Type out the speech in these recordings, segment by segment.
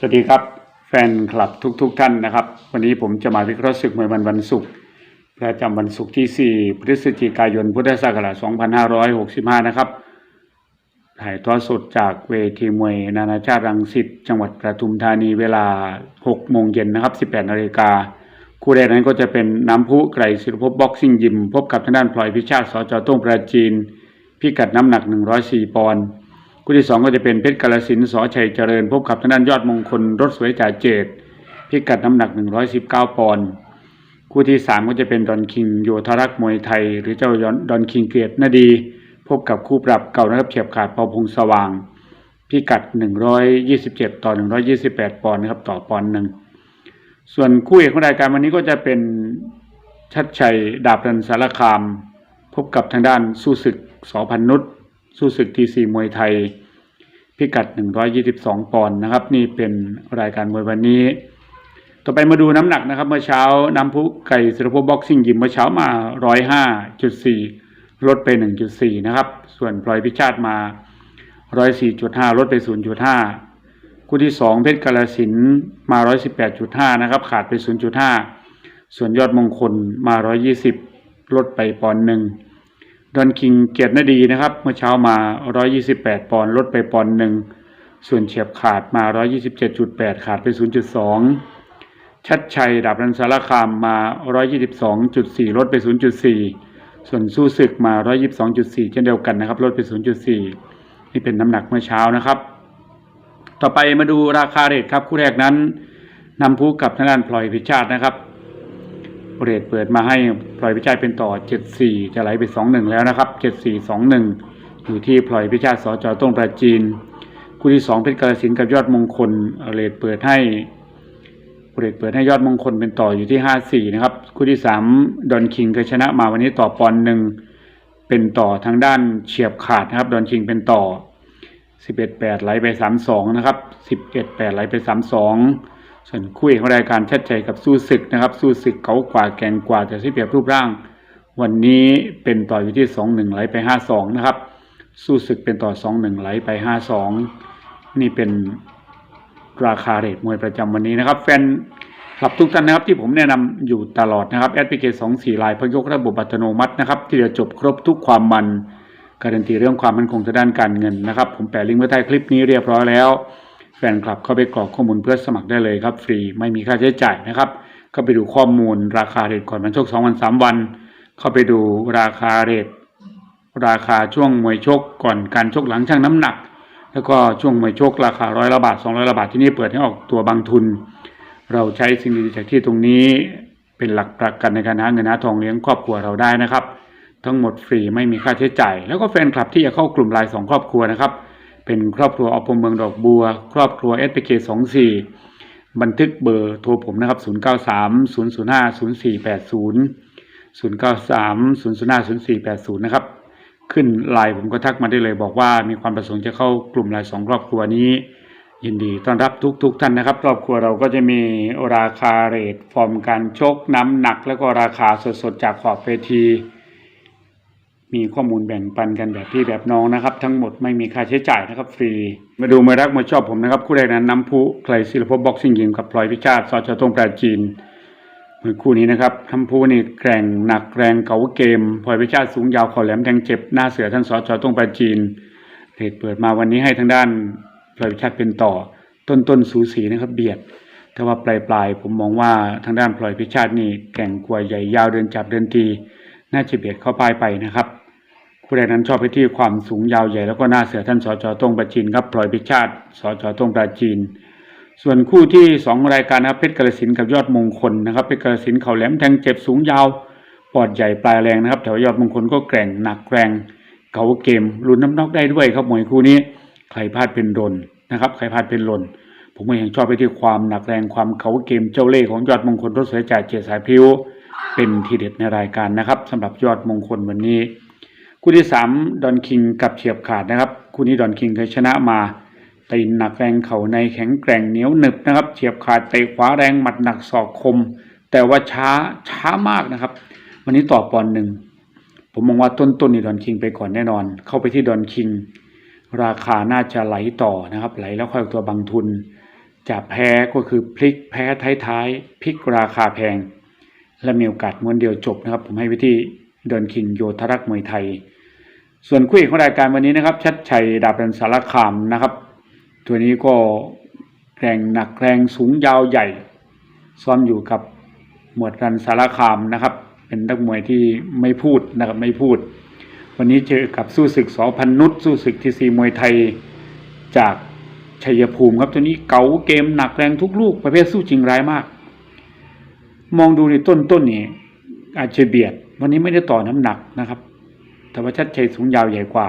สวัสดีครับ แฟนคลับทุกๆทท่านนะครับ วันนี้ผมจะมาวิเคราะห์ศึกมวยมันวันศุกร์ประจำวันศุกร์ที่ 4 พฤศจิกายนพุทธศักราช2565 นะครับถ่ายทอดสดจากเวทีมวย นานาชาติรังสิตจังหวัดประทุมธานีเวลา 6 โมงเย็นนะครับ 18 นาฬิกาคู่แรกนั้นก็จะเป็นน้ำพุไกรศิลปภพบ็อกซิ่งยิม พบกับทางด้านพลอยพิชาติสจต้งประจีน พิกัดน้ำหนัก 104 ปอนด์ คู่ที่สองก็จะเป็นเพชรกาลสินสอชัยเจริญพบกับทางด้านยอดมงคลรถสวยจ่าเจดพิกัดน้ำหนัก 119 ปอนด์คู่ที่สามก็จะเป็นดอนคิงโยธารักษ์มวยไทย หรือเจ้าดอนคิงเกียรตินาดี พบกับคู่ปรับเก่านะครับเฉียบขาดปอพงสว่าง พิกัด 127 ต่อ 128 ปอนด์นะครับต่อปอนด์หนึ่งส่วนคู่เอกของรายการวันนี้ก็จะเป็นชัดชัยดาบรันสารคาม พบกับทางด้านสู้ศึกสอพันนุษย์ สู้ศึกทีซีมวยไทย พิกัด 122 ปอนด์นะครับ นี่เป็นรายการมวยวันนี้ ต่อไปมาดูน้ำหนักนะครับ เมื่อเช้าน้ำพุไก่ศิลปบ็อกซิ่งยิมเมื่อเช้ามา 105.4 ลดไป 1.4 นะครับ ส่วนพลอยพิชาติมา 104.5 ลดไป 0.5 คู่ที่ 2 เพชรกาลสินมา 118.5 นะครับ ขาดไป 0.5 ส่วนยอดมงคลมา 120 ลดไปปอนด์หนึ่ง ดอนคิงเกียรตินาดีนะครับ เมื่อเช้ามา 128 ปอนด์ลดไปปอนด์หนึ่ง ส่วนเฉียบขาดมา 127.8 ขาดไป 0.2 ชัดชัยดาบรันสารคามมา 122.4 ลดไป 0.4 ส่วนสู้ศึกมา 122.4 เช่นเดียวกันนะครับลดไป 0.4 นี่เป็นน้ำหนักเมื่อเช้านะครับ ต่อไปมาดูราคาเรทครับคู่แรกนั้นนำผู้กับทางด้านพลอยพิชาตินะครับ เรทเปิดมาให้พลอยพิชาติเป็นต่อ 74 จะไหลไป 21 แล้วนะครับ 7421 อยู่ที่พลอยพิชาติสจต้งประจีน คู่ที่ 2 เพชรกาลสินกับยอดมงคลเรทเปิดให้เรทเปิดให้ยอดมงคลเป็นต่ออยู่ที่ 54 นะครับ คู่ที่ 3 ดอนคิงเคยชนะมาวันนี้ต่อปอนหนึ่งเป็นต่อทางด้านเฉียบขาดนะครับดอนคิงเป็นต่อ 11 8 ไหลไป 32 นะครับ 11 8 ไหลไป 32 ส่วนคู่เอกของรายการชัดใจกับสู้ศึกนะครับ สู้ศึกเก๋ากว่าแกงกว่าแต่ที่เปรียบรูปร่าง วันนี้เป็นต่ออยู่ที่21ไหลไป52นะครับ สู้ศึกเป็นต่อ21ไหลไป52นี่เป็นราคาเรทมวยประจำวันนี้นะครับ แฟนคลับทุกท่านนะครับที่ผมแนะนำอยู่ตลอดนะครับแอดพลิเคชัน2 4ลายพยกระบบอัตโนมัตินะครับที่จะจบครบทุกความมันการันตีเรื่องความมั่นคงทางด้านการเงินนะครับ ผมแปะลิงก์ไว้ใต้คลิปนี้เรียบร้อยแล้ว แฟนคลับเข้าไปกรอกข้อมูลเพื่อสมัครได้เลยครับ ฟรีไม่มีค่าใช้จ่ายนะครับเข้าไปดูข้อมูลราคาเรทก่อนมันชก2วัน3วัน เข้าไปดูราคาเรทราคาช่วงมวยชกก่อนการชกหลังชั่งน้ำหนัก แล้วก็ช่วงมวยชกราคาร้อยละบาท200ละบาทที่นี่เปิดให้ออกตัวบางทุน เราใช้สิ่งดีๆจากที่ตรงนี้เป็นหลักประกันในการหาเงินหาทองเลี้ยงครอบครัวเราได้นะครับ ทั้งหมดฟรีไม่มีค่าใช้จ่ายแล้วก็แฟนคลับที่จะเข้ากลุ่มไลน์สองครอบครัวนะครับ เป็นครอบครัวอปมเมืองดอกบัว ครอบครัว s p k 24 บันทึกเบอร์โทรผมนะครับ 093 005 0480 093 005 0480 นะครับ ขึ้นไลน์ผมก็ทักมาได้เลยบอกว่ามีความประสงค์จะเข้ากลุ่มไลน์สองครอบครัวนี้ ยินดีต้อนรับทุกๆทท่านนะครับ ครอบครัวเราก็จะมีราคาเรทฟอร์มการชกน้ำหนัก แล้วก็ราคาสดๆจากขอบเวที มีข้อมูลแบ่งปันกันแบบพี่แบบน้องนะครับ ทั้งหมดไม่มีค่าใช้จ่ายนะครับ ฟรี มาดูมารักมาชอบผมนะครับ คู่แรกนั้นน้ำพุไคลศิลปบ็อกซิ่งยิมกับพลอยพิชาติสอชาตงปราจีนมวยคู่นี้นะครับน้ำพุนี่แกร่งหนักแรงเก๋าเกมพลอยพิชาติสูงยาวเข่าแหลมแทงเจ็บหน้าเสือท่านสอชาตงปราจีนเรทเปิดมาวันนี้ให้ทางด้านพลอยพิชาติเป็นต่อ ต้นต้นสูสีนะครับ เบียดแต่ว่าปลายปลายผมมองว่าทางด้านพลอยพิชาตินี่แกร่งกว่าใหญ่ยาวเดินจับเดินตีน่าจะเบียดเข้าปลายไปนะครับ ผู้ใดนั้นชอบไปที่ความสูงยาวใหญ่แล้วก็หน้าเสือท่านสจตงประจีนครับพลอยพิชาติสจตงประจีน ส่วนคู่ที่สองรายการนะครับเพชรกระสินกับยอดมงคลนะครับเพชรกระสินเข่าแหลมแทงเจ็บสูงยาวปอดใหญ่ปลายแรงนะครับแต่ว่ายอดมงคลก็แกร่งหนักแรงเก๋าเกมลุ้นน้ำนอกได้ด้วยครับมวยคู่นี้ใครพลาดเป็นรนนะครับใครพลาดเป็นหล่นผมก็ยังชอบไปที่ความหนักแรงความเขาเกมเจ้าเล่ห์ของยอดมงคลรถสวยจ่ายเจสายพิ้วเป็นทีเด็ดในรายการนะครับสำหรับยอดมงคลวันนี้ คู่ที่สามดอนคิงกับเฉียบขาดนะครับ คู่นี้ดอนคิงเคยชนะมาตีนหนักแรงเข่าในแข็งแกร่งเหนียวหนึบนะครับเฉียบขาดเตะขวาแรงหมัดหนักศอกคม แต่ว่าช้าช้ามากนะครับ วันนี้ต่อปอนหนึ่งผมมองว่าต้นต้นนี่ดอนคิงไปก่อนแน่นอน เข้าไปที่ดอนคิง ราคาน่าจะไหลต่อนะครับ ไหลแล้วค่อยตัวบางทุนจะแพ้ก็คือพลิกแพ้ท้ายๆพลิกราคาแพง และมีโอกาสม้วนเดียวจบนะครับ ผมให้วิธี เดินคิงโยธรักมวยไทย ส่วนคู่เอกของรายการวันนี้นะครับ ชัดชัยดาบรันสารคามนะครับ ตัวนี้ก็แรงหนักแรงสูงยาวใหญ่ ซ้อมอยู่กับหมวดรันสารคามนะครับ เป็นนักมวยที่ไม่พูดนะครับไม่พูด วันนี้เจอกับสู้ศึกสอพันนุษย์สู้ศึกทีซีมวยไทยจากชัยภูมิครับตัวนี้เก๋าเกมหนักแรงทุกลูกประเภทสู้จริงร้ายมาก มองดูในต้นต้นนี่อาจจะเบียด วันนี้ไม่ได้ต่อน้ำหนักนะครับแต่ว่าชัดชัยสูงยาวใหญ่กว่า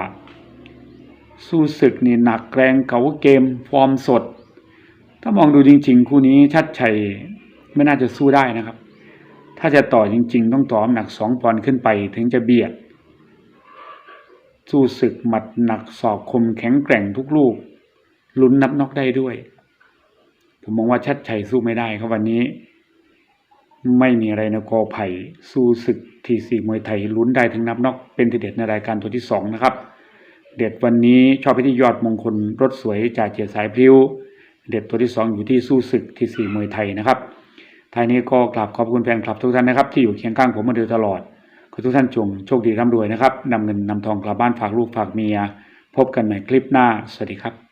สู้ศึกนี่หนักแรงเก๋าเกม ฟอร์มสด ถ้ามองดูจริง ๆ คู่นี้ชัดชัยไม่น่าจะสู้ได้นะครับ ถ้าจะต่อจริง ๆ ต้องต่อน้ำหนักสองปอนด์ขึ้นไปถึงจะเบียด สู้ศึกหมัดหนักศอกคมแข็งแกร่งทุกลูกลุ้นนับน็อกได้ด้วย ผมมองว่าชัดชัยสู้ไม่ได้ครับวันนี้ ไม่มีอะไรในกอไผ่สู้ศึก ทีสีมวยไทยลุ้นได้ถึงนับนอกเป็นทีเด็ดในรายการตัวที่สองนะครับ เด็ดวันนี้ชอบไปที่ยอดมงคลรถสวยจ่าเจียสายพิ้ว เด็ดตัวที่สองอยู่ที่สู้ศึกทีสีมวยไทยนะครับท้ายนี้ก็กราบขอบคุณแฟนคลับทุกท่านนะครับ ที่อยู่เคียงข้างผมมาโดยตลอดขอทุกท่านจงโชคดีร่ำรวยนะครับนำเงินนำทองกลับบ้านฝากลูกฝากเมีย พบกันใหม่คลิปหน้า สวัสดีครับ